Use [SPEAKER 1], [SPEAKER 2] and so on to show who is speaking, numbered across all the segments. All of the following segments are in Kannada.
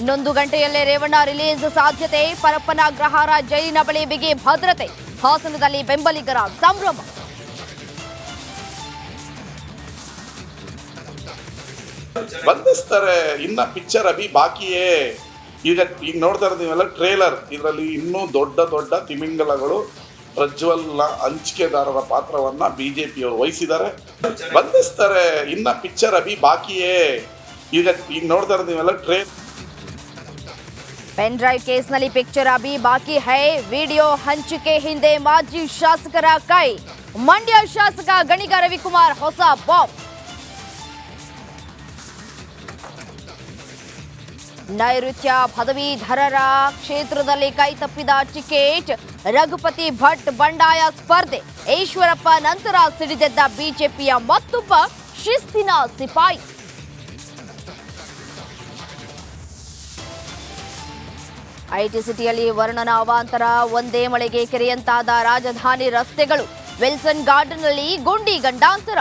[SPEAKER 1] ಇನ್ನೊಂದು ಗಂಟೆಯಲ್ಲೇ ರೇವಣ್ಣ ರಿಲೀಸ್ ಸಾಧ್ಯತೆ. ಪರಪ್ಪನ ಗ್ರಹಾರ ಜೈಲಿನ ಬಳಿ ಬಿಗಿ ಭದ್ರತೆ. ಹಾಸನದಲ್ಲಿ ಬೆಂಬಲಿಗರ ಸಂಭ್ರಮ.
[SPEAKER 2] ಬಂಧಿಸ್ತಾರೆ. ಇನ್ನ ಪಿಕ್ಚರ್ ಅಭಿ ಬಾಕಿಯೇ. ಈಗ ಈಗ ನೋಡ್ತಾ ಇರೋದಿವೆಲ್ಲ ಟ್ರೇಲರ್ ಇದರಲ್ಲಿ ಇನ್ನೂ ದೊಡ್ಡ ದೊಡ್ಡ ತಿಮಿಂಗಲಗಳು ಪ್ರಜ್ವಲ್ನ ಹಂಚಿಕೆದಾರರ ಪಾತ್ರವನ್ನ ಬಿಜೆಪಿಯವರು ವಹಿಸಿದ್ದಾರೆ. ಬಂಧಿಸ್ತಾರೆ. ಇನ್ನ ಪಿಕ್ಚರ್ ಅಭಿ ಬಾಕಿಯೇ. ಈಗ ಈಗ ನೋಡ್ತಾ ಇರೋದಿವೆಲ್ಲ ಟ್ರೇ
[SPEAKER 1] ಪೆನ್ ಡ್ರೈವ್ ಕೇಸ್ನಲ್ಲಿ ಪಿಕ್ಚರ್ ಅಭಿ ಬಾಕಿ ಹೈ, ವಿಡಿಯೋ ಹಂಚಿಕೆ ಹಿಂದೆ ಮಾಜಿ ಶಾಸಕರ ಕೈ. ಮಂಡ್ಯ ಶಾಸಕ ಗಣಿಗ ರವಿಕುಮಾರ್ ಹೊಸ ಬಾಂಬ್. ನೈಋತ್ಯ ಪದವೀಧರರ ಕ್ಷೇತ್ರದಲ್ಲಿ ಕೈ ತಪ್ಪಿದ ಟಿಕೆಟ್, ರಘುಪತಿ ಭಟ್ ಬಂಡಾಯ ಸ್ಪರ್ಧೆ. ಈಶ್ವರಪ್ಪ ನಂತರ ಸಿಡಿದೆದ್ದ ಬಿಜೆಪಿಯ ಮತ್ತೊಬ್ಬ ಶಿಸ್ತಿನ ಸಿಪಾಯಿ. ಐಟಿ ಸಿಟಿಯಲ್ಲಿ ವರ್ಣನ ಅವಾಂತರ, ಒಂದೇ ಮಳೆಗೆ ಕೆರೆಯಂತಾದ ರಾಜಧಾನಿ ರಸ್ತೆಗಳು, ವಿಲ್ಸನ್ ಗಾರ್ಡನ್ನಲ್ಲಿ ಗುಂಡಿ ಗಂಡಾಂತರ.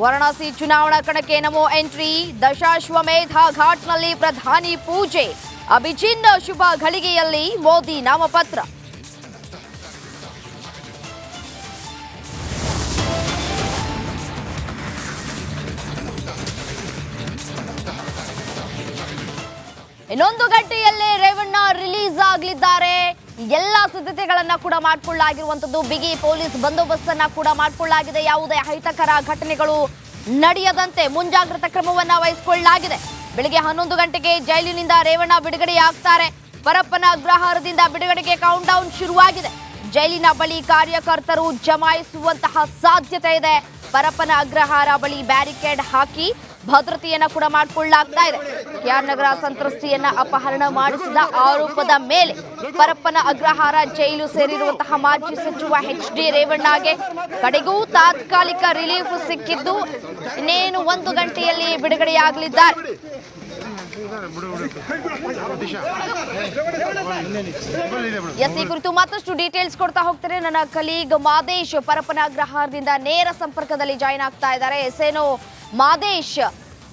[SPEAKER 1] ವಾರಣಾಸಿ ಚುನಾವಣಾ ಕಣಕ್ಕೆ ನಮೋ ಎಂಟ್ರಿ ದಶಾಶ್ವಮೇಧ ಘಾಟ್ನಲ್ಲಿ ಪ್ರಧಾನಿ ಪೂಜೆ, ಅಭಿಚಿನ್ನ ಶುಭ ಘಳಿಗೆಯಲ್ಲಿ ಮೋದಿ ನಾಮಪತ್ರ. ಇನ್ನೊಂದು ಗಂಟೆಯಲ್ಲೇ ರೇವಣ್ಣ ರಿಲೀಸ್ ಆಗಲಿದ್ದಾರೆ. ಎಲ್ಲ ಸಿದ್ಧತೆಗಳನ್ನ ಕೂಡ ಮಾಡಿಕೊಳ್ಳಲಾಗಿರುವಂತದ್ದು ಬಿಗಿ ಪೊಲೀಸ್ ಬಂದೋಬಸ್ತನ್ನ ಕೂಡ ಮಾಡಿಕೊಳ್ಳಲಾಗಿದೆ ಯಾವುದೇ ಅಹಿತಕರ ಘಟನೆಗಳು ನಡೆಯದಂತೆ ಮುಂಜಾಗ್ರತಾ ಕ್ರಮವನ್ನ ವಹಿಸಿಕೊಳ್ಳಲಾಗಿದೆ. ಬೆಳಿಗ್ಗೆ ಹನ್ನೊಂದು ಗಂಟೆಗೆ ಜೈಲಿನಿಂದ ರೇವಣ್ಣ ಬಿಡುಗಡೆಯಾಗ್ತಾರೆ. ಪರಪ್ಪನ ಅಗ್ರಹಾರದಿಂದ ಬಿಡುಗಡೆಗೆ ಕೌಂಟ್ ಡೌನ್ ಶುರುವಾಗಿದೆ. ಜೈಲಿನ ಬಳಿ ಕಾರ್ಯಕರ್ತರು ಜಮಾಯಿಸುವಂತಹ ಸಾಧ್ಯತೆ ಇದೆ. ಪರಪ್ಪನ ಅಗ್ರಹಾರ ಬಳಿ ಬ್ಯಾರಿಕೇಡ್ ಹಾಕಿ ಭದ್ರತೆಯನ್ನ ಕೂಡ ಮಾಡಿಕೊಳ್ಳಲಾಗ್ತಾ ಇದೆ. ನಗರ ಸಂತ್ರಸ್ತೆಯನ್ನ ಅಪಹರಣ ಮಾಡಿಸಿದ ಆರೋಪದ ಮೇಲೆ ಪರಪ್ಪನ ಅಗ್ರಹಾರ ಜೈಲು ಸೇರಿರುವಂತಹ ಮಾಜಿ ಸಚಿವ ಎಚ್ ಡಿ ರೇವಣ್ಣಗೆ ಕಡೆಗೂ ತಾತ್ಕಾಲಿಕ ರಿಲೀಫ್ ಸಿಕ್ಕಿದ್ದು ಇನ್ನೇನು ಒಂದು ಗಂಟೆಯಲ್ಲಿ ಬಿಡುಗಡೆಯಾಗಲಿದ್ದಾರೆ. ಎಸ್, ಈ ಕುರಿತು ಮತ್ತಷ್ಟು ಡೀಟೇಲ್ಸ್ ಕೊಡ್ತಾ ಹೋಗ್ತಾರೆ ನನ್ನ ಕಲೀಗ್ ಮಾದೇಶ್ ಪರಪ್ಪನ ಅಗ್ರಹಾರದಿಂದ ನೇರ ಸಂಪರ್ಕದಲ್ಲಿ ಜಾಯಿನ್ ಆಗ್ತಾ ಇದ್ದಾರೆ. ಎಸ್, ಏನು ಮಾದೇಶ್,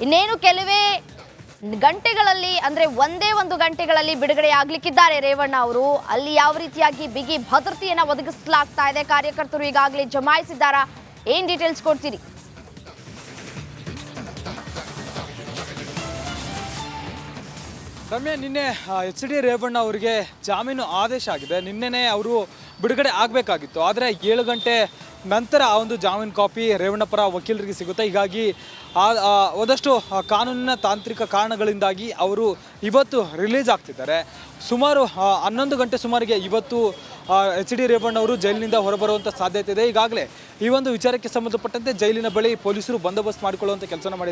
[SPEAKER 1] ಇನ್ನೇನು ಕೆಲವೇ ಗಂಟೆಗಳಲ್ಲಿ, ಅಂದ್ರೆ ಒಂದೇ ಒಂದು ಗಂಟೆಗಳಲ್ಲಿ ಬಿಡುಗಡೆ ಆಗ್ಲಿಕ್ಕಿದ್ದಾರೆ ರೇವಣ್ಣ ಅವರು. ಅಲ್ಲಿ ಯಾವ ರೀತಿಯಾಗಿ ಬಿಗಿ ಭದ್ರತೆಯನ್ನ ಒದಗಿಸಲಾಗ್ತಾ ಇದೆ? ಕಾರ್ಯಕರ್ತರು ಈಗಾಗಲೇ ಜಮಾಯಿಸಿದ್ದಾರಾ? ಏನ್ ಡೀಟೇಲ್ಸ್ ಕೊಡ್ತೀರಿ?
[SPEAKER 3] ರಮ್ಯ, ನಿನ್ನೆ ಎಚ್ ಡಿ ರೇವಣ್ಣ ಅವರಿಗೆ ಜಾಮೀನು ಆದೇಶ ಆಗಿದೆ. ನಿನ್ನೆನೇ ಅವರು ಬಿಡುಗಡೆ ಆಗಬೇಕಾಗಿತ್ತು. ಆದರೆ ಏಳು ಗಂಟೆ ನಂತರ ಆ ಒಂದು ಜಾಮೀನು ಕಾಪಿ ರೇವಣ್ಣಪ್ಪರ ವಕೀಲರಿಗೆ ಸಿಗುತ್ತೆ. ಹೀಗಾಗಿ ಆ ಒಂದಷ್ಟು ಕಾನೂನಿನ ತಾಂತ್ರಿಕ ಕಾರಣಗಳಿಂದಾಗಿ ಅವರು ಇವತ್ತು ರಿಲೀಸ್ ಆಗ್ತಿದ್ದಾರೆ. ಸುಮಾರು ಹನ್ನೊಂದು ಗಂಟೆ ಸುಮಾರಿಗೆ ಇವತ್ತು ಎಚ್ ಡಿ ರೇವಣ್ಣವರು ಜೈಲಿನಿಂದ ಹೊರಬರುವಂಥ ಸಾಧ್ಯತೆ ಇದೆ. ಈಗಾಗಲೇ ಈ ಒಂದು ವಿಚಾರಕ್ಕೆ ಸಂಬಂಧಪಟ್ಟಂತೆ ಜೈಲಿನ ಬಳಿ ಪೊಲೀಸರು ಬಂದೋಬಸ್ತ್ ಮಾಡಿಕೊಳ್ಳುವಂಥ ಕೆಲಸ ಮಾಡಿದ್ದಾರೆ.